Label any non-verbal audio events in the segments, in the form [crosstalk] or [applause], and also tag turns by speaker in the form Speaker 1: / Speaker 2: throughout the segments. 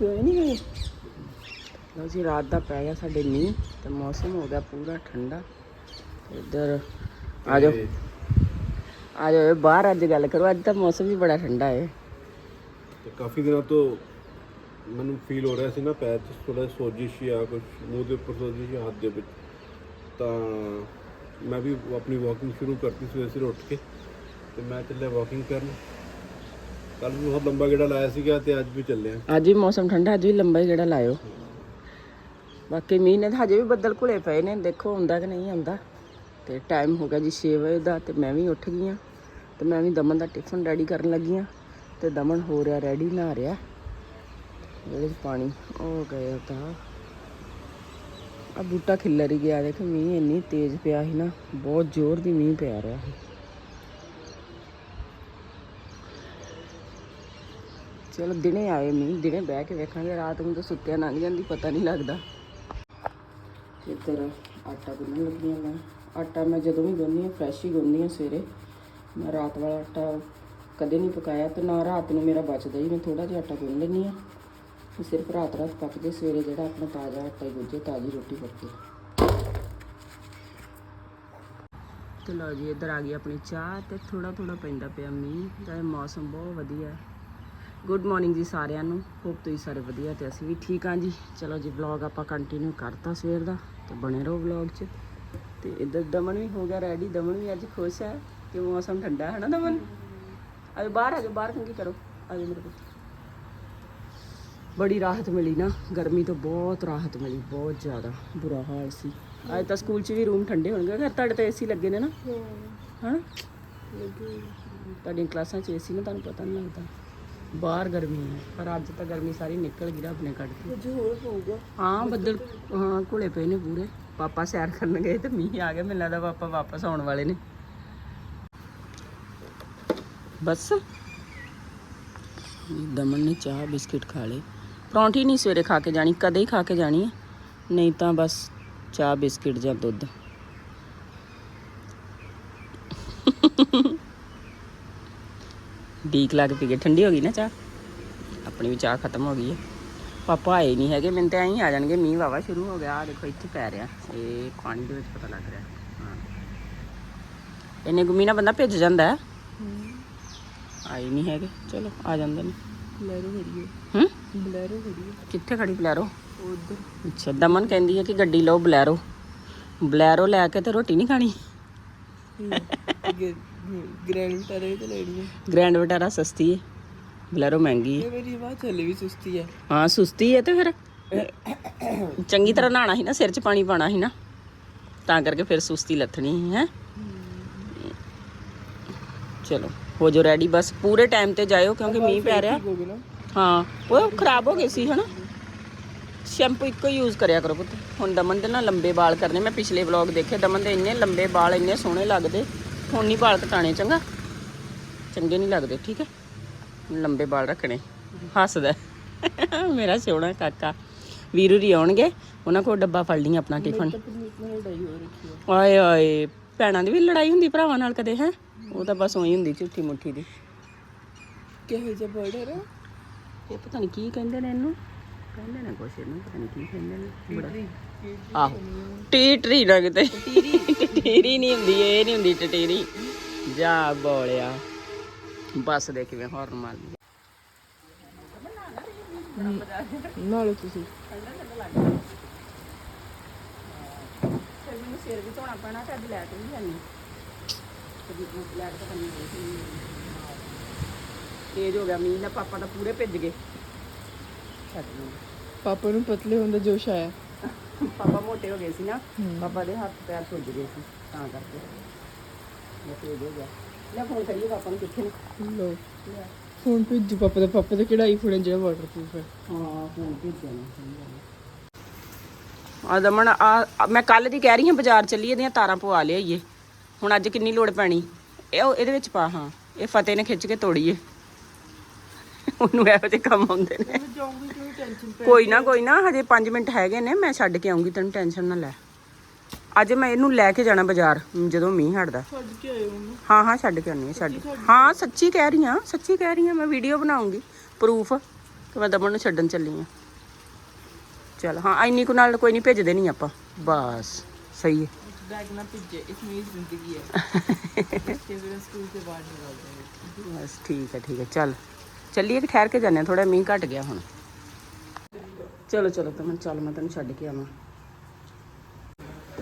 Speaker 1: ਪਏ ਨਹੀਂ ਹੋਏ ਲਓ ਜੀ ਰਾਤ ਦਾ ਪੈ ਗਿਆ ਸਾਡੇ ਮੀਂਹ ਤੇ ਮੌਸਮ ਹੋ ਗਿਆ ਪੂਰਾ ਠੰਡਾ। ਇੱਧਰ ਆ ਜਾਓ। ਆ ਜਾਓ ਬਾਹਰ ਅੱਜ ਗੱਲ ਕਰੋ ਅੱਜ ਤਾਂ ਮੌਸਮ ਵੀ ਬੜਾ ਠੰਡਾ ਹੈ।
Speaker 2: ਤੇ ਕਾਫੀ ਦਿਨਾਂ ਤੋਂ ਮੈਨੂੰ ਫੀਲ ਹੋ ਰਿਹਾ ਸੀ ਨਾ ਪੈਰ 'ਚ ਥੋੜਾ ਸੋਜਿਸ਼ ਜਾਂ ਕੁਝ ਮੂੰਹ ਦੇ ਉੱਪਰ ਸੋਜਿਸ਼ ਜਾਂ ਹੱਥ ਦੇ ਵਿੱਚ। ਤਾਂ ਮੈਂ ਵੀ ਆਪਣੀ ਵਾਕਿੰਗ ਸ਼ੁਰੂ ਕਰਤੀ ਸਵੇਰੇ ਸਵੇਰੇ ਉੱਠ ਕੇ ਤੇ ਮੈਂ ਚੱਲਿਆ ਵਾਕਿੰਗ ਕਰਨ। ਕੱਲ ਵੀ ਬਹੁਤ ਲੰਬਾ ਗੇੜਾ ਲਾਇਆ ਸੀਗਾ ਤੇ ਅੱਜ ਵੀ ਚੱਲਿਆ।
Speaker 1: ਅੱਜ ਵੀ ਮੌਸਮ ਠੰਡਾ, ਅੱਜ ਵੀ ਲੰਬਾ ਹੀ ਜਿਹੜਾ ਲਾਇਓ। ਬਾਕੀ ਮੀਂਹ ਨੇ ਤਾਂ ਹਜੇ ਵੀ ਬੱਦਲ ਘੁਲੇ ਪਏ ਨੇ, ਦੇਖੋ ਹੁੰਦਾ ਕਿ ਨਹੀਂ ਆਉਂਦਾ ਤੇ ਟਾਈਮ ਹੋ ਗਿਆ ਜੀ 6 ਵਜੇ ਦਾ ਤੇ ਮੈਂ ਵੀ ਉੱਠ ਗਈ ਹਾਂ। ਤੇ ਮੈਂ ਵੀ ਦਮਨ ਦਾ ਟਿਫਨ ਰੈਡੀ ਕਰਨ ਲੱਗੀ ਹਾਂ। ਤੇ ਦਮਨ ਹੋ ਰਿਹਾ ਰੈਡੀ ਨਾ ਰਿਹਾ। ਜਿਹੜੇ ਪਾਣੀ ਹੋ ਗਿਆ ਤਾਂ। ਆ ਬੂਟਾ ਖਿੱਲਰ ਹੀ ਗਿਆ, ਦੇਖੋ ਮੀਂਹ ਇੰਨੀ ਤੇਜ਼ ਪਿਆ ਸੀ ਨਾ, ਬਹੁਤ ਜ਼ੋਰ ਦੀ ਮੀਂਹ ਪਿਆ ਰਿਹਾ ਸੀ। ਚਲੋ ਦਿਨੇ ਆਏ ਮੀਂਹ, ਦਿਨੇ ਬਹਿ ਕੇ ਵੇਖਾਂਗੇ, ਰਾਤ ਨੂੰ ਤਾਂ ਸੁੱਤਿਆ ਲੰਘ ਜਾਂਦੀ, ਪਤਾ ਨਹੀਂ ਲੱਗਦਾ। ਇੱਧਰ ਆਟਾ ਗੁੰਨਣ ਲੱਗੀ ਹਾਂ ਮੈਂ। ਆਟਾ ਮੈਂ ਜਦੋਂ ਵੀ ਗੁੰਨਦੀ ਹਾਂ ਫਰੈਸ਼ ਹੀ ਗੁੰਨਦੀ ਹਾਂ ਸਵੇਰੇ। ਮੈਂ ਰਾਤ ਵਾਲਾ ਆਟਾ ਕਦੇ ਨਹੀਂ ਪਕਾਇਆ ਤੇ ਨਾ ਰਾਤ ਨੂੰ ਮੇਰਾ ਬਚਦਾ ਹੀ, ਮੈਂ ਥੋੜਾ ਜਿਹਾ ਆਟਾ ਗੁੰਨ ਲੈਂਦੀ ਹਾਂ। ਸਿਰਫ ਰਾਤ ਰਾਤ ਪੱਕ ਜੇ ਸਵੇਰੇ ਜਿਹੜਾ ਆਪਣਾ ਤਾਜ਼ਾ ਆਟਾ ਹੀ ਗੁੱਜੇ ਤਾਜ਼ੀ ਰੋਟੀ ਪੱਕੇ ਤੇ ਲਓ ਜੀ, ਇੱਧਰ ਆ ਗਈ ਆਪਣੀ ਚਾਹ ਤੇ ਥੋੜਾ ਥੋੜਾ ਪੈਂਦਾ ਪਿਆ ਮੀਂਹ ਦਾ ਇਹ ਮੌਸਮ ਬਹੁਤ ਵਧੀਆ ਹੈ। ਗੁੱਡ ਮਾਰਨਿੰਗ ਜੀ ਸਾਰਿਆਂ ਨੂੰ। ਹੋਪ ਤੁਸੀਂ ਸਾਰੇ ਵਧੀਆ ਤੇ ਅਸੀਂ ਵੀ ਠੀਕ ਹਾਂ ਜੀ। ਚਲੋ ਜੀ ਵਲੌਗ ਆਪਾਂ ਕੰਟੀਨਿਊ ਕਰਤਾ ਸਵੇਰ ਦਾ ਤੇ ਬਣੇ ਰਹੋ ਵਲੌਗ 'ਚ। ਤੇ ਇੱਧਰ ਦਮਨ ਵੀ ਹੋ ਗਿਆ ਰੈਡੀ ਦਮਨ ਵੀ ਅੱਜ ਖੁਸ਼ ਹੈ ਕਿ ਮੌਸਮ ਠੰਡਾ ਹੈ ਨਾ ਦਮਨ? ਅੱਜ ਬਾਹਰ ਆ ਜਾਓ ਬਾਹਰ ਕੰਗੀ ਕਰੋ ਆ ਜਾਓ ਮੇਰੇ ਕੋਲ ਬੜੀ ਰਾਹਤ ਮਿਲੀ ਨਾ। ਗਰਮੀ ਤੋਂ ਬਹੁਤ ਰਾਹਤ ਮਿਲੀ ਬਹੁਤ ਜ਼ਿਆਦਾ ਬੁਰਾ ਹਾਲ ਸੀ। ਅੱਜ ਤਾਂ ਸਕੂਲ 'ਚ ਵੀ ਰੂਮ ਠੰਡੇ ਹੋਣਗੇ। ਘਰ ਤੁਹਾਡੇ ਤਾਂ ਏਸੀ ਲੱਗੇ ਨੇ ਨਾ। ਹਾਂ। ਤੁਹਾਡੀਆਂ ਕਲਾਸਾਂ 'ਚ ਏਸੀ ਨਾ ਤੁਹਾਨੂੰ ਪਤਾ ਨਹੀਂ ਲੱਗਦਾ। ਬਾਹਰ ਗਰਮੀ ਹੈ ਪਰ ਅੱਜ ਤਾਂ ਗਰਮੀ ਸਾਰੀ ਨਿਕਲ ਗਈ ਰੱਬ ਨੇ ਕੱਢ ਕੇ
Speaker 3: ਕੁਝ ਹੋਰ ਹੋਊਗਾ
Speaker 1: ਹਾਂ ਬੱਦਲ ਹਾਂ ਘੁਲੇ ਪਏ ਨੇ ਪੂਰੇ। ਪਾਪਾ ਸੈਰ ਕਰਨ ਗਏ ਤੇ ਮੀਂਹ ਆ ਗਿਆ ਮੈਨੂੰ ਲੱਗਦਾ ਪਾਪਾ ਵਾਪਸ ਆਉਣ ਵਾਲੇ ਨੇ। ਬਸ। ਦਮਨ ਨੇ ਚਾਹ ਬਿਸਕਿਟ ਖਾ ਲਏ। ਪਰੌਂਠੀ ਨਹੀਂ ਸਵੇਰੇ ਖਾ ਕੇ ਜਾਣੀ ਕਦੇ ਹੀ ਖਾ ਕੇ ਜਾਣੀ ਹੈ। ਨਹੀਂ ਤਾਂ ਬਸ ਚਾਹ ਬਿਸਕਿਟ ਜਾਂ ਦੁੱਧ। ਡੀਕ ਲਾ ਕੇ ਪੀ ਕੇ ਠੰਡੀ ਹੋ ਗਈ ਨਾ ਚਾਹ? ਆਪਣੀ ਵੀ ਚਾਹ ਖਤਮ ਹੋ ਗਈ ਹੈ। ਪਾਪਾ ਆਏ ਨਹੀਂ ਹੈਗੇ ਮੈਨੂੰ ਤਾਂ ਐਂ ਆ ਜਾਣਗੇ ਮੀਂਹ ਵਾਵਾ ਸ਼ੁਰੂ ਹੋ ਗਿਆ। ਆ ਦੇਖੋ ਇੱਥੇ ਪੈ ਰਿਹਾ। ਇਹ ਪਾਣੀ ਦੇ ਵਿੱਚ ਪਤਾ ਲੱਗ ਰਿਹਾ। ਹਾਂ। ਇੰਨੇ ਗੁਮੀ ਨਾਲ ਬੰਦਾ ਭਿੱਜ ਜਾਂਦਾ ਹੈ। ਆਏ ਨਹੀਂ ਹੈਗੇ। ਚਲੋ ਆ ਜਾਂਦੇ ਨੇ।
Speaker 3: ਬਲੈਰੋ ਖੜੀ ਹੈ।
Speaker 1: ਹੂੰ?
Speaker 3: ਬਲੈਰੋ ਖੜੀ ਹੈ।
Speaker 1: ਕਿੱਥੇ ਖੜੀ ਬਲੈਰੋ?
Speaker 3: ਉਧਰ।
Speaker 1: ਅੱਛਾ ਦਮਨ ਕਹਿੰਦੀ ਹੈ ਕਿ ਗੱਡੀ ਲਓ ਬਲੈਰੋ। ਬਲੈਰੋ ਲੈ ਕੇ ਤੇ ਰੋਟੀ ਨਹੀਂ ਖਾਣੀ।
Speaker 3: ਗ੍ਰੈਂਡ ਵਿਟਾਰੇ ਤੇ ਲੈਣੀ ਹੈ
Speaker 1: ਗ੍ਰੈਂਡ ਵਿਟਾਰਾ ਸਸਤੀ ਹੈ ਬਲੈਰੋ ਮਹਿੰਗੀ ਹੈ
Speaker 3: ਇਹ ਮੇਰੀ ਆਵਾਜ਼ ਚੱਲੇ ਵੀ ਸੁਸਤੀ ਹੈ
Speaker 1: ਹਾਂ ਸੁਸਤੀ ਹੈ ਤੇ ਫਿਰ [coughs] ਚੰਗੀ ਤਰ੍ਹਾਂ ਨਹਾਣਾ ਸੀ ਨਾ ਸਿਰ 'ਚ ਪਾਣੀ ਪਾਣਾ ਸੀ ਨਾ। ਤਾਂ ਕਰਕੇ ਫਿਰ ਸੁਸਤੀ ਲੱਥਣੀ ਹੈ। ਚਲੋ ਹੋ ਜੋ ਰੈਡੀ ਬਸ ਪੂਰੇ ਟਾਈਮ ਤੇ ਜਾਇਓ ਕਿਉਂਕਿ ਮੀਂਹ ਪੈ ਰਿਹਾ।
Speaker 3: ਹੋ
Speaker 1: ਉਹ ਖਰਾਬ ਹੋ ਗਏ ਸੀ ਹਨਾ। ਸ਼ੈਂਪੂ ਇੱਕੋ ਯੂਜ਼ ਕਰਿਆ ਕਰੋ ਪੁੱਤ। ਹੁਣ ਦਮਨ ਦੇ ਨਾ ਲੰਬੇ ਵਾਲ ਕਰਨੇ। ਮੈਂ ਪਿਛਲੇ ਵਲੌਗ ਦੇਖੇ ਦਮਨ ਦੇ ਇੰਨੇ ਲੰਬੇ ਵਾਲ ਇੰਨੇ ਸੋਹਣੇ ਲੱਗਦੇ। ਹੁਣ ਨਹੀਂ ਵਾਲ ਕਟਾਣੇ ਚੰਗਾ। ਚੰਗੇ ਨਹੀਂ ਲੱਗਦੇ ਠੀਕ ਹੈ? ਲੰਬੇ ਵਾਲ ਰੱਖਣੇ। ਹੱਸਦਾ। ਮੇਰਾ ਸੋਹਣਾ ਕਾਕਾ। ਵੀਰੂ ਰੀ ਆਉਣਗੇ। ਉਹਨਾਂ ਕੋਲ ਡੱਬਾ ਫੜ ਲਈ ਆਪਣਾ ਟਿਫਨ ਆਏ ਆਏ। ਭੈਣਾਂ ਦੀ ਵੀ ਲੜਾਈ ਹੁੰਦੀ ਭਰਾਵਾਂ ਨਾਲ ਕਦੇ ਹੈ? ਉਹ ਤਾਂ ਬਸ ਉਹੀ ਹੁੰਦੀ ਝੂਠੀ ਮੁੱਠੀ ਦੀ।
Speaker 3: ਕਿਹੋ ਜਿਹਾ ਬਰਡਰ
Speaker 1: ਇਹ ਪਤਾ ਨਹੀਂ ਕੀ ਕਹਿੰਦੇ ਨੇ ਇਹਨੂੰ। ਕਹਿੰਦੇ ਨੇ ਕੁਛ ਇਹਨੂੰ ਪਤਾ ਨਹੀਂ ਕੀ ਕਹਿੰਦੇ ਨੇ। ਬੜਾ ਆਹੋ। ਟੀਟਰੀ ਨਾ ਕਿਤੇ। ਟਟੀਰੀ ਨਹੀਂ ਹੁੰਦੀ ਇਹ ਨਹੀਂ ਹੁੰਦੀ ਟਟੀਰੀ। ਜਾ ਬੋਲਿਆ। ਬੱਸ ਦੇ ਕਿਵੇਂ ਹੌਰਨ ਮਾਰਦੀ।
Speaker 3: ਨਾਲੇ ਤੁਸੀਂ।
Speaker 1: ਫਿਰ ਮੈਨੂੰ ਸਿਰ ਵੀ ਧੋਣਾ ਪੈਣਾ ਤੇ ਅੱਜ ਲੈਟ ਵੀ ਹੈ ਨਹੀਂ ਕਦੀ ਲੈਟ ਤਾਂ ਨਹੀਂ ਗਈ ਤੇਜ਼ ਹੋ ਗਿਆ ਮੀਂਹ ਨਾ ਪਾਪਾ ਤਾਂ ਪੂਰੇ ਭਿੱਜ ਗਏ। ਛੱਡ ਨੂੰ
Speaker 3: ਪਾਪਾ ਨੂੰ ਪਤਲੇ ਹੋਣ ਦਾ ਜੋਸ਼ ਆਇਆ।
Speaker 1: ਪਾਪਾ ਮੋਟੇ ਹੋ ਗਏ ਸੀ ਨਾ ਪਾਪਾ ਦੇ ਹੱਥ ਪੈਰ ਸੁੱਜ ਗਏ ਸੀ ਤਾਂ ਕਰਕੇ। ਮੈਂ ਤੇਜ਼ ਹੋ ਗਿਆ ਲੈ ਫੋਨ ਕਰੀਏ ਪਾਪਾ ਨੂੰ ਕਿੱਥੇ ਨੇ?
Speaker 3: ਲੋ। ਫੋਨ ਭੇਜੂ ਪਾਪਾ ਦਾ ਪਾਪਾ ਦਾ ਕਿਹੜਾ ਆਈਫੋਨ ਹੈ ਜਿਹੜਾ ਵਾਟਰਪ੍ਰੂਫ ਹੈ।
Speaker 1: ਹਾਂ ਫੋਨ ਭੇਜਿਆ ਨੇ ਆ। ਦਮਨ ਆ ਮੈਂ ਕੱਲ ਦੀ ਕਹਿ ਰਹੀ ਹਾਂ ਬਾਜ਼ਾਰ ਚੱਲੀਏ ਦੀਆਂ ਤਾਰਾਂ ਪਵਾ ਲਿਆਈਏ। ਹੁਣ ਅੱਜ ਕਿੰਨੀ ਲੋੜ ਪੈਣੀ? ਇਹ ਉਹ- ਇਹਦੇ ਵਿੱਚ ਪਾ ਹਾਂ। ਇਹ ਫਤਿਹ ਨੇ ਖਿੱਚ ਕੇ ਤੋੜੀਏ। ਉਹਨੂੰ ਇਹੋ ਜਿਹੇ ਕੰਮ ਆਉਂਦੇ ਨੇ।
Speaker 3: ਕੋਈ
Speaker 1: ਨਾ ਕੋਈ ਨਾ ਹਜੇ 5 ਮਿੰਟ ਹੈਗੇ ਨੇ ਮੈਂ ਛੱਡ ਕੇ ਆਉਂਗੀ ਤੈਨੂੰ ਟੈਨਸ਼ਨ ਨਾ ਲੈ। ਅੱਜ ਮੈਂ ਇਹਨੂੰ ਲੈ ਕੇ ਜਾਣਾ ਬਾਜ਼ਾਰ ਜਦੋਂ ਮੀਂਹ ਹਟਦਾ। ਹਾਂ ਹਾਂ ਛੱਡ ਕੇ ਆਉਣੀ ਛੱਡ। ਹਾਂ ਸੱਚੀ ਕਹਿ ਰਹੀ ਹਾਂ ਸੱਚੀ ਕਹਿ ਰਹੀ ਹਾਂ ਮੈਂ ਵੀਡੀਓ ਬਣਾਉਂਗੀ ਪ੍ਰੂਫ ਕਿ ਮੈਂ ਦਮਨ ਨੂੰ ਛੱਡਣ ਚੱਲੀ ਹਾਂ। ਚਲ ਹਾਂ ਇੰਨੀ ਕੁ ਨਾਲ ਕੋਈ ਨਹੀਂ ਭੇਜਦੇ ਨਹੀਂ ਆਪਾਂ। ਬਸ ਸਹੀ ਹੈ।
Speaker 3: ਬੈਗ ਨਾ ਭਿੱਜੇ ਇਸ ਮੇਰੀ ਜ਼ਿੰਦਗੀ ਹੈ। [laughs] ਕਿ ਸਕੂਲ ਤੇ ਬਾਹਰ ਨਿਕਲਦੇ
Speaker 1: ਬਸ ਠੀਕ ਹੈ ਠੀਕ ਹੈ ਚੱਲ। ਚੱਲੀਏ ਕਿ ਠਹਿਰ ਕੇ ਜਾਂਦੇ ਥੋੜਾ ਮੀਂਹ ਘਟ ਗਿਆ ਹੁਣ। ਚਲੋ ਚਲੋ ਤਾਂ ਮੈਂ ਚੱਲ ਮੈਂ ਤੈਨੂੰ ਛੱਡ ਕੇ ਆਵਾਂ।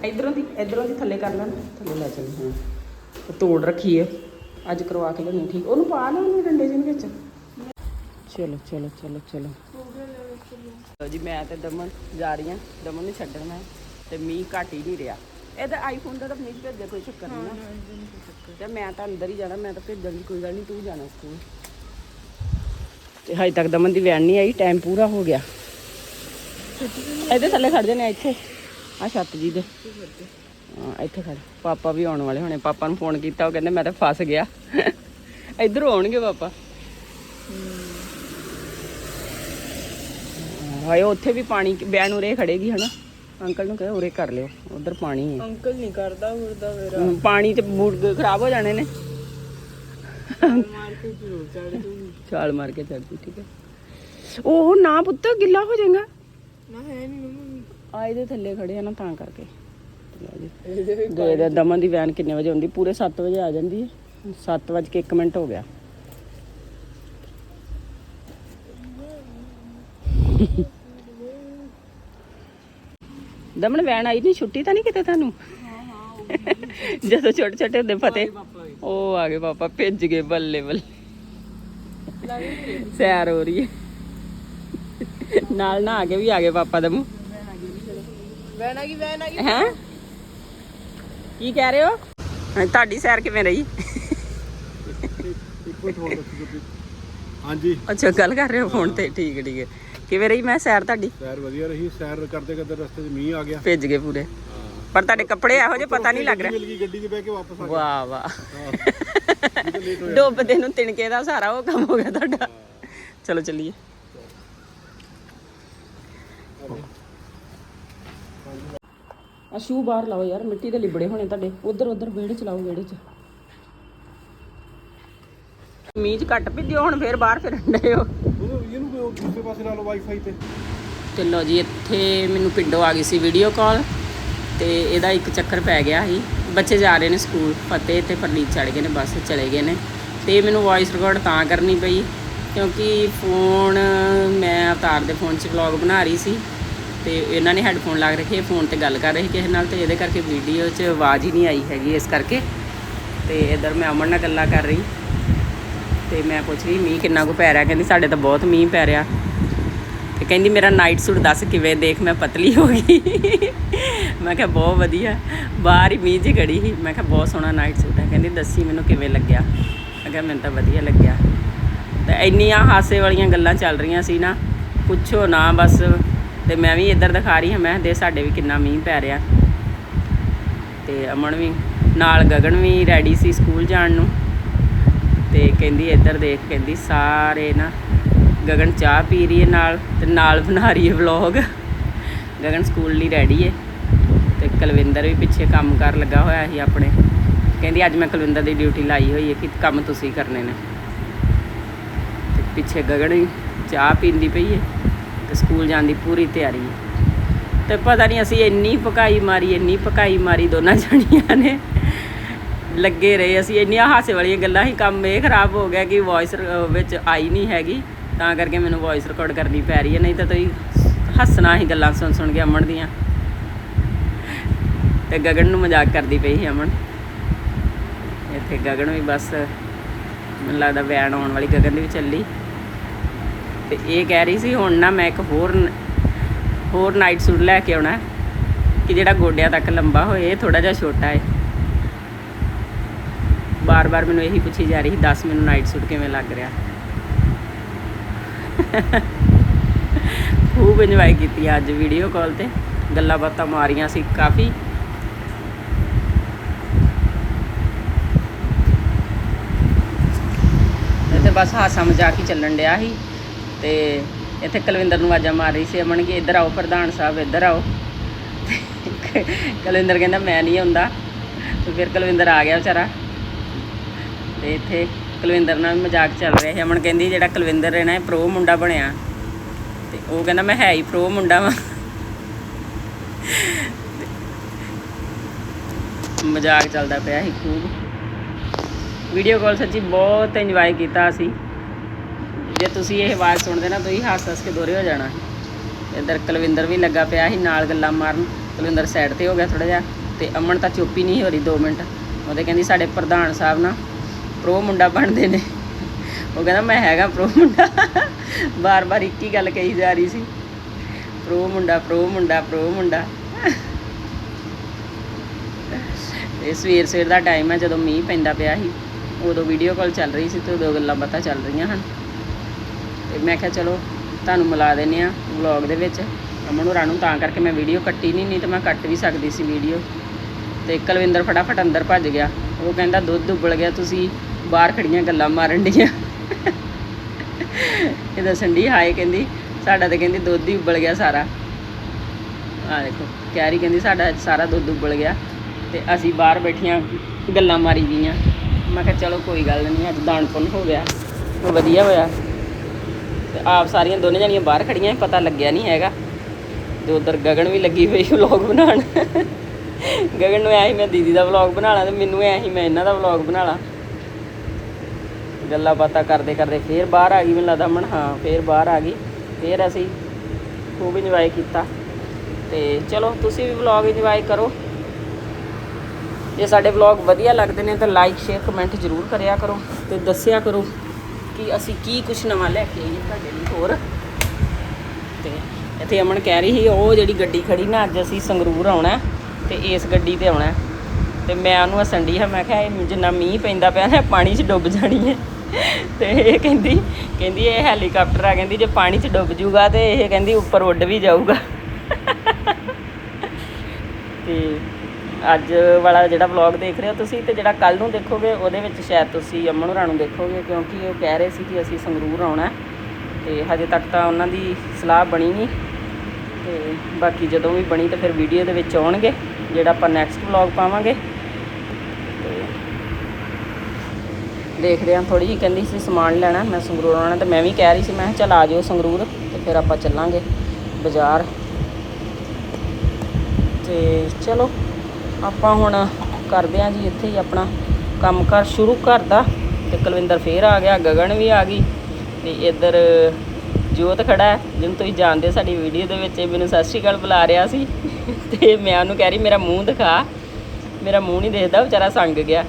Speaker 1: ਇਧਰੋਂ ਦੀ ਇਧਰੋਂ ਦੀ ਥੱਲੇ ਕਰ ਲੈਣ। ਥੱਲੇ ਲੈ ਚੱਲ ਹਾਂ। ਤੇ ਤੋੜ ਰੱਖੀ ਹੈ ਅੱਜ ਕਰਵਾ ਕੇ ਲੈਣੀ ਠੀਕ। ਉਹਨੂੰ ਪਾ ਲੈ ਉਹਨੂੰ ਡੰਡੇ ਜਿਹੇ ਵਿੱਚ। ਚਲੋ ਚਲੋ ਚਲੋ ਚਲੋ। ਲਓ ਜੀ ਮੈਂ ਤੇ ਦਮਨ ਜਾ ਰਹੀ ਹਾਂ। ਦਮਨ ਨੂੰ ਛੱਡਣ ਮੈਂ। ਤੇ ਮੀਂਹ ਘਟ ਹੀ ਨਹੀਂ ਰਿਹਾ। ਇਹਦਾ ਆਈਫੋਨ ਦਾ ਤਾਂ ਨਹੀਂ ਭੇਜਿਆ ਕੋਈ ਚੱਕਰ ਨਹੀਂ ਨਾ। ਤੇ ਮੈਂ ਤਾਂ ਅੰਦਰ ਹੀ ਜਾਣਾ ਮੈਂ ਤਾਂ ਭੇਜਾਂਗੀ ਕੋਈ ਗੱਲ ਨਹੀਂ ਤੂੰ ਜਾਣਾ ਸਕੂਲ। ਤੇ ਹਜੇ ਤੱਕ ਦਮਨ ਦੀ ਵੈਨ ਨਹੀਂ ਆਈ ਟਾਈਮ ਪੂਰਾ ਹੋ ਗਿਆ। ਇਹਦੇ ਥੱਲੇ ਖੜ ਜਾਣੇ ਇੱਥੇ। ਆ ਛੱਤ ਜੀ ਦੇ। ਹਾਂ ਇੱਥੇ ਖੜ। ਪਾਪਾ ਵੀ ਆਉਣ ਵਾਲੇ ਹੋਣੇ। ਪਾਪਾ ਨੂੰ ਫੋਨ ਕੀਤਾ ਉਹ ਕਹਿੰਦੇ ਮੈਂ ਤਾਂ ਫਸ ਗਿਆ। ਇੱਧਰ ਆਉਣਗੇ ਪਾਪਾ। ਹਾਏ ਉੱਥੇ ਵੀ ਪਾਣੀ ਵੈਨ ਉਰੇ ਖੜੇਗੀ ਹਨਾ? ਅੰਕਲ ਨੂੰ ਕਹੇ ਉਰੇ ਕਰ ਲਿਓ। ਉਧਰ ਪਾਣੀ ਹੈ।
Speaker 3: ਅੰਕਲ ਨਹੀਂ ਕਰਦਾ ਉਰਦਾ
Speaker 1: ਮੇਰਾ। ਪਾਣੀ ਤੇ ਬੂਟ ਖਰਾਬ ਹੋ ਜਾਣੇ ਨੇ।
Speaker 3: ਮਾਰ ਕੇ ਜ਼ਰੂਰ ਚੜ ਜੂਗੀ।
Speaker 1: ਛਾਲ ਮਾਰ ਕੇ ਚੜ ਜੀ ਠੀਕ ਹੈ। ਉਹ ਨਾ ਪੁੱਤ ਗਿੱਲਾ ਹੋ ਜਾਏਗਾ।
Speaker 3: ਨਾ ਹੈ ਨਹੀਂ ਮੰਮੀ।
Speaker 1: ਆ ਇਹਦੇ ਥੱਲੇ ਖੜੇ ਆ ਨਾ ਤਾਂ ਕਰਕੇ। ਦੇ ਦੇ ਦਮਨ ਦੀ ਵੈਨ ਕਿੰਨੇ ਵਜੇ ਹੁੰਦੀ? ਪੂਰੇ 7 ਵਜੇ ਆ ਜਾਂਦੀ ਹੈ। 7 ਵਜੇ ਕੇ 1 ਮਿੰਟ ਹੋ ਗਿਆ। ਦਮਨ ਵੈਨ ਆਈ ਨਹੀਂ ਛੁੱਟੀ ਤਾਂ ਨਹੀਂ ਕਿਤੇ ਤੁਹਾਨੂੰ? ਜਦੋਂ ਛੋਟੇ ਛੋਟੇ ਹੁੰਦੇ ਫਤਿਹ। ਉਹ ਆ ਗਏ ਪਾਪਾ ਭੇਜ ਗਏ ਬੱਲੇ ਬੱਲੇ ਸੈਰ ਹੋ ਰਹੀ ਹੈ। ਨਾਲ ਨਾ ਆ ਕੇ ਵੀ ਆ ਗਏ ਪਾਪਾ
Speaker 3: ਦੇ ਮੂੰਹ। ਵੈਨ ਆ ਗਈ ਵੈਨ
Speaker 1: ਹੈ? ਕੀ ਕਹਿ ਰਹੇ ਹੋ? ਤੁਹਾਡੀ ਸੈਰ ਕਿਵੇਂ ਰਹੀ?
Speaker 2: ਹਾਂਜੀ।
Speaker 1: ਅੱਛਾ ਗੱਲ ਕਰ ਰਹੇ ਹੋ ਫੋਨ ਤੇ? ਠੀਕ ਠੀਕ ਹੈ। ਕਿਵੇਂ ਰਹੀ ਮੈਂ ਸੈਰ ਤੁਹਾਡੀ?
Speaker 2: ਸੈਰ ਵਧੀਆ ਰਹੀ। ਸੈਰ ਕਰਦੇ ਕਰਦੇ ਰਸਤੇ 'ਚ ਮੀਂਹ ਆ ਗਿਆ।
Speaker 1: ਭਿੱਜ ਗਏ ਪੂਰੇ। ਪਰ ਤੁਹਾਡੇ ਕੱਪੜੇ ਇਹੋ ਜਿਹੇ ਪਤਾ ਨਹੀਂ ਲੱਗ ਰਿਹਾ। ਵਾਹ ਵਾਹ। ਡੁੱਬਦੇ ਨੂੰ ਤਿਣਕੇ ਦਾ ਸਾਰਾ ਉਹ ਕੰਮ ਹੋ ਗਿਆ ਤੁਹਾਡਾ। ਚਲੋ ਚੱਲੀਏ। ਆ ਸ਼ੂ ਬਾਹਰ ਲਾਓ ਯਾਰ ਮਿੱਟੀ ਦੇ ਲਿਬੜੇ ਹੋਣੇ ਤੁਹਾਡੇ। ਉਧਰ ਉਧਰ ਵਿਹੜੇ ਚ ਲਾਓ ਵਿਹੜੇ ਚ। ਮੀਂਹ ਘੱਟ ਭਿੱਜਿਓ ਹੁਣ ਫੇਰ ਬਾਹਰ ਫਿਰਨ ਡਏ ਹੋ।
Speaker 2: ਉਹਨੂੰ ਇਹਨੂੰ ਕੋਈ ਦੂਸਰੇ ਪਾਸੇ ਲਾ ਲਓ ਵਾਈਫਾਈ ਤੇ।
Speaker 1: ਤੇ ਲੋ ਜੀ ਇੱਥੇ ਮੈਨੂੰ ਪਿੰਡੋਂ ਆ ਗਈ ਸੀ ਵੀਡੀਓ ਕਾਲ ਤੇ ਇਹਦਾ ਇੱਕ ਚੱਕਰ ਪੈ ਗਿਆ ਸੀ। ਬੱਚੇ ਜਾ ਰਹੇ ਨੇ ਸਕੂਲ, ਫਤਿਹ ਤੇ ਪਰਨੀਤ ਚੜ ਗਏ ਨੇ, ਬੱਸ ਚਲੇ ਗਏ ਨੇ। ਤੇ ਮੈਨੂੰ ਵੌਇਸ ਰਿਕਾਰਡ ਤਾਂ ਕਰਨੀ ਪਈ, ਕਿਉਂਕਿ ਫੋਨ ਮੈਂ ਅਵਤਾਰ ਦੇ ਫੋਨ 'ਚ ਵਲੌਗ ਬਣਾ ਰਹੀ ਸੀ ਤੇ ਇਹਨਾਂ ਨੇ ਹੈੱਡਫੋਨ ਲਾ ਕੇ ਰੱਖੇ ਫੋਨ ਤੇ ਗੱਲ ਕਰ ਰਹੇ ਕਿਸੇ ਨਾਲ ਤੇ ਇਹਦੇ ਕਰਕੇ ਵੀਡੀਓ 'ਚ ਆਵਾਜ਼ ਹੀ ਨਹੀਂ ਆਈ ਹੈਗੀ ਇਸ ਕਰਕੇ। ਤੇ ਇਧਰ ਮੈਂ ਅਮਨ ਨਾਲ ਗੱਲਾਂ ਕਰ ਰਹੀ, ਤੇ ਮੈਂ ਪੁੱਛ ਰਹੀ, ਮੀਂਹ ਕਿੰਨਾ ਕੁ ਪੈ ਰਿਹਾ? ਕਹਿੰਦੀ ਸਾਡੇ ਤਾਂ ਬਹੁਤ ਮੀਂਹ ਪੈ ਰਿਹਾ। ਤੇ ਕਹਿੰਦੀ ਮੇਰਾ ਨਾਈਟ ਸੂਟ ਦੱਸ ਕਿਵੇਂ ਦੇਖ, ਮੈਂ ਪਤਲੀ ਹੋ ਗਈ। ਮੈਂ ਕਿਹਾ ਬਹੁਤ ਵਧੀਆ। ਬਾਹਰ ਹੀ ਮੀਂਹ 'ਚ ਖੜੀ ਸੀ। ਮੈਂ ਕਿਹਾ ਬਹੁਤ ਸੋਹਣਾ ਨਾਈਟ ਸੂਟ ਹੈ ਕਹਿੰਦੀ ਦੱਸੀ ਮੈਨੂੰ ਕਿਵੇਂ ਲੱਗਿਆ? ਮੈਂ ਕਿਹਾ ਮੈਨੂੰ ਤਾਂ ਵਧੀਆ ਲੱਗਿਆ। ਤੇ ਇੰਨੀਆਂ ਹਾਸੇ ਵਾਲੀਆਂ ਗੱਲਾਂ ਚੱਲ ਰਹੀਆਂ ਸੀ ਨਾ, ਪੁੱਛੋ ਨਾ ਬਸ। ਤੇ ਮੈਂ ਵੀ ਇੱਧਰ ਦਿਖਾ ਰਹੀ ਹਾਂ। ਮੈਂ ਕਿਹਾ ਦੇ ਸਾਡੇ ਵੀ ਕਿੰਨਾ ਮੀਂਹ ਪੈ ਰਿਹਾ। ਤੇ ਅਮਨ ਵੀ, ਨਾਲ ਗਗਨ ਵੀ ਰੈਡੀ ਸੀ ਸਕੂਲ ਜਾਣ ਨੂੰ। ਤੇ ਕਹਿੰਦੀ ਇੱਧਰ ਦੇਖ, ਕਹਿੰਦੀ ਸਾਰੇ ਨਾ ਗਗਨ ਚਾਹ ਪੀ ਰਹੀ ਹੈ ਨਾਲ ਤੇ ਨਾਲ ਬਣਾ ਰਹੀ ਹੈ ਵਲੌਗ ਗਗਨ ਸਕੂਲ ਲਈ ਰੈਡੀ ਹੈ ਤੇ ਕੁਲਵਿੰਦਰ ਵੀ ਪਿੱਛੇ ਕੰਮ ਕਰ ਲੱਗਾ ਹੋਇਆ ਸੀ ਆਪਣੇ। ਕਹਿੰਦੀ ਅੱਜ ਮੈਂ ਕੁਲਵਿੰਦਰ ਦੀ ਡਿਊਟੀ ਲਾਈ ਹੋਈ ਹੈ ਕਿ ਕੰਮ ਤੁਸੀਂ ਕਰਨੇ ਨੇ। ਤੇ ਪਿੱਛੇ ਗਗਨ ਵੀ ਚਾਹ ਪੀਂਦੀ ਪਈ ਹੈ ਤੇ ਸਕੂਲ ਜਾਣ ਦੀ ਪੂਰੀ ਤਿਆਰੀ ਹੈ। ਤੇ ਪਤਾ ਨਹੀਂ ਅਸੀਂ ਇੰਨੀ ਪਕਾਈ ਮਾਰੀ, ਇੰਨੀ ਪਕਾਈ ਮਾਰੀ ਦੋਨਾਂ ਜਣੀਆਂ ਨੇ। ਲੱਗੇ ਰਹੇ, ਅਸੀਂ ਇੰਨੀਆਂ ਹਾਸੇ ਵਾਲੀਆਂ ਗੱਲਾਂ ਹੀ ਕੰਮ ਇਹ ਖਰਾਬ ਹੋ ਗਿਆ ਕਿ ਵੌਇਸ ਵਿੱਚ ਆਈ ਨਹੀਂ ਹੈਗੀ। ਤਾਂ ਕਰਕੇ ਮੈਨੂੰ ਵੌਇਸ ਰਿਕਾਰਡ ਕਰਨੀ ਪੈ ਰਹੀ ਹੈ, ਨਹੀਂ ਤਾਂ ਤੁਸੀਂ ਹੱਸਣਾ ਹੀ ਗੱਲਾਂ ਸੁਣ ਸੁਣ ਕੇ ਅਮਨ ਦੀਆਂ। ਤੇ ਗਗਨ ਨੂੰ ਮਜ਼ਾਕ ਕਰਦੀ ਪਈ ਸੀ ਅਮਨ। ਇੱਥੇ ਗਗਨ ਵੀ ਬਸ, ਮੈਨੂੰ ਲੱਗਦਾ ਵੈਨ ਆਉਣ ਵਾਲੀ ਗਗਨ ਦੀ ਵੀ ਚੱਲੀ। ਤੇ ਇਹ ਕਹਿ ਰਹੀ ਸੀ, ਹੁਣ ਨਾ ਮੈਂ ਇੱਕ ਹੋਰ ਹੋਰ ਨਾਈਟ ਸੂਟ ਲੈ ਕੇ ਆਉਣਾ ਕਿ ਜਿਹੜਾ ਗੋਡਿਆਂ ਤੱਕ ਲੰਬਾ ਹੋਏ, ਇਹ ਥੋੜਾ ਜਿਹਾ ਛੋਟਾ ਹੈ। ਬਾਰ-ਬਾਰ ਮੈਨੂੰ ਇਹੀ ਪੁੱਛੀ ਜਾ ਰਹੀ ਸੀ, ਦੱਸ ਮੈਨੂੰ ਨਾਈਟ ਸੂਟ ਕਿਵੇਂ ਲੱਗ ਰਿਹਾ। ਖੂਬ ਇੰਜੋਏ ਕੀਤੀ ਅੱਜ ਵੀਡੀਓ ਕਾਲ ਤੇ। ਗੱਲਾਂ ਬਾਤਾਂ ਮਾਰੀਆਂ ਸੀ ਕਾਫੀ। ਇੱਥੇ ਬਸ ਹਾਸਾ ਮਜ਼ਾਕ ਹੀ ਚੱਲਣ ਡਿਆ ਸੀ। ਤੇ ਇੱਥੇ ਕੁਲਵਿੰਦਰ ਨੂੰ ਆਵਾਜ਼ਾਂ ਮਾਰ ਰਹੀ ਸੀ, ਅਮਨ ਕਿ ਇੱਧਰ ਆਓ, ਪ੍ਰਧਾਨ ਸਾਹਿਬ ਇੱਧਰ ਆਓ। ਕੁਲਵਿੰਦਰ ਕਹਿੰਦਾ, ਮੈਂ ਨਹੀਂ ਆਉਂਦਾ। ਤੇ ਫਿਰ ਕੁਲਵਿੰਦਰ ਆ ਗਿਆ ਵਿਚਾਰਾ। ਤੇ ਇੱਥੇ ਕੁਲਵਿੰਦਰ ਨਾਲ ਮਜ਼ਾਕ ਚੱਲ ਰਿਹਾ ਸੀ। ਅਮਨ ਕਹਿੰਦੀ ਜਿਹੜਾ ਕੁਲਵਿੰਦਰ ਹੈ ਪ੍ਰੋ ਮੁੰਡਾ ਬਣਿਆ। ਤੇ ਉਹ ਕਹਿੰਦਾ, ਮੈਂ ਹੈ ਹੀ ਪ੍ਰੋ ਮੁੰਡਾ ਵਾਂ। ਮਜ਼ਾਕ ਚੱਲਦਾ ਪਿਆ ਸੀ ਖੂਬ। ਵੀਡੀਓ ਕਾਲ ਸੱਚੀ ਬਹੁਤ ਇੰਜੋਏ ਕੀਤਾ ਅਸੀਂ। ਜੇ ਤੁਸੀਂ ਇਹ ਆਵਾਜ਼ ਸੁਣਦੇ ਨਾ, ਤੁਸੀਂ ਹੱਸ ਹੱਸ ਕੇ ਦੋਰੇ ਹੋ ਜਾਣਾ। ਇੱਧਰ ਕੁਲਵਿੰਦਰ ਵੀ ਲੱਗਾ ਪਿਆ ਸੀ ਨਾਲ ਗੱਲਾਂ ਮਾਰਨ। ਕੁਲਵਿੰਦਰ ਸਾਈਡ ਤੇ ਹੋ ਗਿਆ ਥੋੜਾ ਜਿਹਾ। ਤੇ ਅਮਨ ਤਾਂ ਚੁੱਪ ਹੀ ਨਹੀਂ ਹੋ ਰਹੀ 2 ਮਿੰਟ। ਉਹਦੇ ਕਹਿੰਦੀ, ਸਾਡੇ ਪ੍ਰਧਾਨ ਸਾਹਿਬ ਨਾ ਪ੍ਰੋ ਮੁੰਡਾ ਬਣਦੇ ਨੇ। ਉਹ ਕਹਿੰਦਾ ਮੈਂ ਹੈਗਾ ਪ੍ਰੋ ਮੁੰਡਾ। ਬਾਰ-ਬਾਰ ਇੱਕ ਹੀ ਗੱਲ ਕਹੀ ਜਾ ਰਹੀ ਸੀ। ਪ੍ਰੋ ਮੁੰਡਾ ਪ੍ਰੋ ਮੁੰਡਾ ਪ੍ਰੋ ਮੁੰਡਾ। ਇਹ ਸਵੇਰ ਸਵੇਰ ਦਾ ਟਾਈਮ ਹੈ, ਜਦੋਂ ਮੀਂਹ ਪੈਂਦਾ ਪਿਆ ਸੀ, ਉਦੋਂ ਵੀਡੀਓ ਕਾਲ ਚੱਲ ਰਹੀ ਸੀ ਤੇ ਉਦੋਂ ਗੱਲਾਂ ਬਾਤਾਂ ਚੱਲ ਰਹੀਆਂ ਹਨ। ਤੇ ਮੈਂ ਕਿਹਾ ਚਲੋ, ਤੁਹਾਨੂੰ ਮਿਲਾ ਦਿੰਨੇ ਆ ਵਲੌਗ ਦੇ ਵਿੱਚ। ਅਮਨ ਹੋਰਾਂ ਨੂੰ ਤਾਂ ਕਰਕੇ ਮੈਂ ਵੀਡੀਓ ਕੱਟੀ ਨਹੀਂ ਨਹੀਂ ਤਾਂ ਮੈਂ ਕੱਟ ਵੀ ਸਕਦੀ ਸੀ ਵੀਡੀਓ ਤੇ ਕੁਲਵਿੰਦਰ ਫਟਾਫਟ ਅੰਦਰ ਭੱਜ ਗਿਆ। ਉਹ ਕਹਿੰਦਾ, ਦੁੱਧ ਉਬਲ ਗਿਆ, ਤੁਸੀਂ ਬਾਹਰ ਖੜੀਆਂ ਗੱਲਾਂ ਮਾਰਨ ਡੀਆਂ। ਇਹ ਦੱਸਣ ਦੀ ਹਾਏ, ਕਹਿੰਦੀ, ਸਾਡਾ ਤਾਂ ਕਹਿੰਦੀ ਦੁੱਧ ਹੀ ਉਬਲ ਗਿਆ ਸਾਰਾ। ਆ ਦੇਖੋ, ਕੈਰੀ ਕਹਿੰਦੀ, ਸਾਡਾ ਸਾਰਾ ਦੁੱਧ ਉਬਲ ਗਿਆ ਤੇ ਅਸੀਂ ਬਾਹਰ ਬੈਠੀਆਂ ਗੱਲਾਂ ਮਾਰੀ ਗਈਆਂ। ਮੈਂ ਕਿਹਾ, ਚਲੋ, ਕੋਈ ਗੱਲ ਨਹੀਂ ਅੱਜ ਦਾਨ ਪੁੰਨ ਹੋ ਗਿਆ ਉਹ ਵਧੀਆ ਹੋਇਆ। ਤੇ ਆਪ ਸਾਰੀਆਂ ਦੋਨੇ ਜਣੀਆਂ ਬਾਹਰ ਖੜੀਆਂ, ਪਤਾ ਲੱਗਿਆ ਨਹੀਂ ਹੈਗਾ। ਤੇ ਉਧਰ ਗਗਨ ਵੀ ਲੱਗੀ ਹੋਈ ਵਲੌਗ ਬਣਾਉਣ। ਗਗਨ ਨੂੰ ਐ ਹੀ ਮੈਂ ਦੀਦੀ ਦਾ ਵਲੌਗ ਬਣਾਣਾ ਤੇ ਮੈਨੂੰ ਐ ਹੀ ਮੈਂ ਇਹਨਾਂ ਦਾ ਵਲੌਗ ਬਣਾਣਾ ਗੱਲਾਂ ਬਾਤਾਂ ਕਰਦੇ ਕਰਦੇ ਫੇਰ ਬਾਹਰ ਆ ਗਈ, ਮੈਨੂੰ ਲੱਗਦਾ ਮਨ ਹਾਂ, ਫੇਰ ਬਾਹਰ ਆ ਗਈ। ਫੇਰ ਅਸੀਂ ਖੂਬ ਇੰਜੋਏ ਕੀਤਾ। ਤੇ ਚਲੋ, ਤੁਸੀਂ ਵੀ ਵਲੌਗ ਇੰਜੋਏ ਕਰੋ। ਜੇ ਸਾਡੇ ਵਲੌਗ ਵਧੀਆ ਲੱਗਦੇ ਨੇ ਤਾਂ ਲਾਈਕ ਸ਼ੇਅਰ ਕਮੈਂਟ ਜ਼ਰੂਰ ਕਰਿਆ ਕਰੋ ਤੇ ਦੱਸਿਆ ਕਰੋ ਕਿ ਅਸੀਂ ਕੀ ਕੁਝ ਨਵਾਂ ਲੈ ਕੇ ਆਈਏ ਤੁਹਾਡੇ ਲਈ ਹੋਰ। ਤੇ ਇੱਥੇ ਅਮਨ ਕਹਿ ਰਹੀ ਸੀ, ਉਹ ਜਿਹੜੀ ਗੱਡੀ ਖੜੀ ਨਾ, ਅੱਜ ਅਸੀਂ ਸੰਗਰੂਰ ਆਉਣਾ। ਤੇ ਇਸ ਗੱਡੀ ਤੇ ਆਉਣਾ ਹੈ। ਤੇ ਮੈਂ ਉਹਨੂੰ ਹੱਸਣ ਡਈ ਹਾਂ, ਮੈਂ ਕਿਹਾ ਇਹ ਜਿੰਨਾ ਮੀਂਹ ਪੈਂਦਾ ਪਿਆ ਨਾ ਪਾਣੀ 'ਚ ਡੁੱਬ ਜਾਣੀ ਹੈ। ਤੇ ਇਹ ਕਹਿੰਦੀ ਕਹਿੰਦੀ ਇਹ ਹੈਲੀਕਾਪਟਰ ਆ, ਕਹਿੰਦੀ ਜੇ ਪਾਣੀ 'ਚ ਡੁੱਬ ਜੂਗਾ ਤੇ ਇਹ ਕਹਿੰਦੀ ਉੱਪਰ ਉੱਡ ਵੀ ਜਾਊਗਾ। ਤੇ ਅੱਜ ਵਾਲਾ ਜਿਹੜਾ ਵਲੌਗ ਦੇਖ ਰਹੇ ਹੋ ਤੁਸੀਂ ਤੇ ਜਿਹੜਾ ਕੱਲ ਨੂੰ ਦੇਖੋਗੇ, ਉਹਦੇ ਵਿੱਚ ਸ਼ਾਇਦ ਤੁਸੀਂ ਅਮਨ ਹੋਰਾਂ ਨੂੰ ਦੇਖੋਗੇ, ਕਿਉਂਕਿ ਉਹ ਕਹਿ ਰਹੇ ਸੀ ਕਿ ਅਸੀਂ ਸੰਗਰੂਰ ਆਉਣਾ ਹੈ। ਤੇ ਹਜੇ ਤੱਕ ਤਾਂ ਉਹਨਾਂ ਦੀ ਸਲਾਹ ਬਣੀ ਨਹੀਂ। ਤੇ ਬਾਕੀ ਜਦੋਂ ਵੀ ਬਣੀ ਤਾਂ ਫਿਰ ਵੀਡੀਓ ਦੇ ਵਿੱਚ ਆਉਣਗੇ। ਜਿਹੜਾ ਆਪਾਂ ਨੈਕਸਟ ਵਲੌਗ ਪਾਵਾਂਗੇ। ਤੇ ਦੇਖਦੇ ਹਾਂ ਥੋੜੀ ਜਿਹੀ, ਕਹਿੰਦੀ ਸੀ ਸਮਾਨ ਲੈਣਾ, ਮੈਂ ਸੰਗਰੂਰ ਆਉਣਾ ਤੇ ਮੈਂ ਵੀ ਕਹਿ ਰਹੀ ਸੀ, ਮੈਂ ਕਿਹਾ ਚੱਲ ਆ ਜਿਓ ਸੰਗਰੂਰ ਤੇ ਫਿਰ ਆਪਾਂ ਚੱਲਾਂਗੇ ਬਾਜ਼ਾਰ। ਤੇ ਚਲੋ, ਆਪਾਂ ਹੁਣ ਕਰਦੇ ਹਾਂ ਜੀ ਇੱਥੇ ਹੀ ਆਪਣਾ ਕੰਮਕਾਰ ਸ਼ੁਰੂ ਕਰਦਾ ਤੇ ਕੁਲਵਿੰਦਰ ਫੇਰ ਆ ਗਿਆ, ਗਗਨ ਵੀ ਆ ਗਈ ਤੇ ਇੱਧਰ ਜੋਤ ਖੜਾ ਹੈ, ਜਿਹਨੂੰ ਤੁਸੀਂ ਜਾਣਦੇ ਹੋ ਸਾਡੀ ਵੀਡੀਓ ਦੇ ਵਿੱਚ, ਇਹ ਮੈਨੂੰ ਸਤਿ ਸ਼੍ਰੀ ਅਕਾਲ ਬੁਲਾ ਰਿਹਾ ਸੀ। ਤੇ ਮੈਂ ਉਹਨੂੰ ਕਹਿ ਰਹੀ, ਮੇਰਾ ਮੂੰਹ ਦਿਖਾ। ਮੇਰਾ ਮੂੰਹ ਨਹੀਂ ਦੇਖਦਾ, ਵਿਚਾਰਾ ਸੰਗ ਗਿਆ।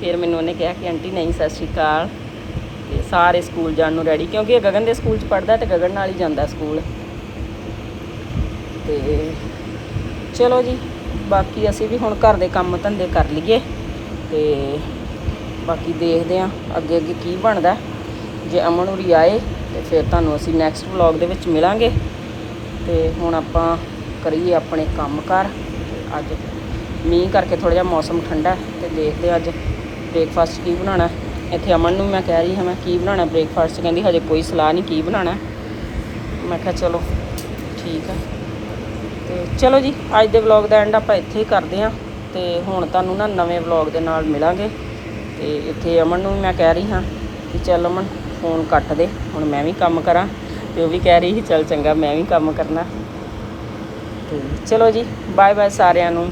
Speaker 1: ਫਿਰ ਮੈਨੂੰ ਉਹਨੇ ਕਿਹਾ ਕਿ, ਆਂਟੀ, ਨਹੀਂ, ਸਤਿ ਸ਼੍ਰੀ ਅਕਾਲ। ਤੇ ਸਾਰੇ ਸਕੂਲ ਜਾਣ ਨੂੰ ਰੈਡੀ ਕਿਉਂਕਿ ਇਹ ਗਗਨ ਦੇ ਸਕੂਲ 'ਚ ਪੜਦਾ ਤੇ ਗਗਨ ਨਾਲ ਹੀ ਜਾਂਦਾ ਸਕੂਲ। ਤੇ ਚਲੋ ਜੀ, ਬਾਕੀ ਅਸੀਂ ਵੀ ਹੁਣ ਘਰ ਦੇ ਕੰਮ ਧੰਦੇ ਕਰ ਲਈਏ। ਤੇ ਬਾਕੀ ਦੇਖਦੇ ਆਂ ਅੱਗੇ ਅੱਗੇ ਕੀ ਬਣਦਾ। ਜੇ ਅਮਨ ਉਰੀ ਆਏ ਤੇ ਫਿਰ ਤੁਹਾਨੂੰ ਅਸੀਂ ਨੈਕਸਟ ਵਲੌਗ ਦੇ ਵਿੱਚ ਮਿਲਾਂਗੇ। ਤੇ ਹੁਣ ਆਪਾਂ ਕਰੀਏ ਆਪਣੇ ਕੰਮ ਕਰ ਅੱਜ ਮੀਂਹ ਕਰਕੇ ਥੋੜਾ ਜਿਹਾ ਮੌਸਮ ਠੰਡਾ ਹੈ ਤੇ ਦੇਖਦੇ ਹਾਂ ਅੱਜ ਬ੍ਰੇਕਫਾਸਟ ਕੀ ਬਣਾਉਣਾ ਇੱਥੇ ਅਮਨ ਨੂੰ ਮੈਂ ਕਹਿ ਰਹੀ ਹਾਂ, ਮੈਂ ਕੀ ਬਣਾਉਣਾ ਬ੍ਰੇਕਫਾਸਟ ਕਹਿੰਦੀ ਹਜੇ ਕੋਈ ਸਲਾਹ ਨਹੀਂ ਕੀ ਬਣਾਉਣਾ ਮੈਂ ਕਿਹਾ ਚਲੋ ਠੀਕ ਹੈ। ਤੇ ਚਲੋ ਜੀ, ਅੱਜ ਦੇ ਵਲੌਗ ਦਾ ਐਂਡ ਆਪਾਂ ਇੱਥੇ ਹੀ ਕਰਦੇ ਹਾਂ। ਤੇ ਹੁਣ ਤੁਹਾਨੂੰ ਨਾ ਨਵੇਂ ਵਲੌਗ ਦੇ ਨਾਲ ਮਿਲਾਂਗੇ। ਤੇ ਇੱਥੇ ਅਮਨ ਨੂੰ ਵੀ ਮੈਂ ਕਹਿ ਰਹੀ ਹਾਂ ਕਿ ਚੱਲ ਅਮਨ ਫੋਨ ਕੱਟ ਦੇ, ਹੁਣ ਮੈਂ ਵੀ ਕੰਮ ਕਰਾਂ ਤੇ ਉਹ ਵੀ ਕਹਿ ਰਹੀ ਸੀ, ਚੱਲ ਚੰਗਾ ਮੈਂ ਵੀ ਕੰਮ ਕਰਨਾ। ਤੇ ਚਲੋ ਜੀ ਬਾਏ ਬਾਏ ਸਾਰਿਆਂ ਨੂੰ।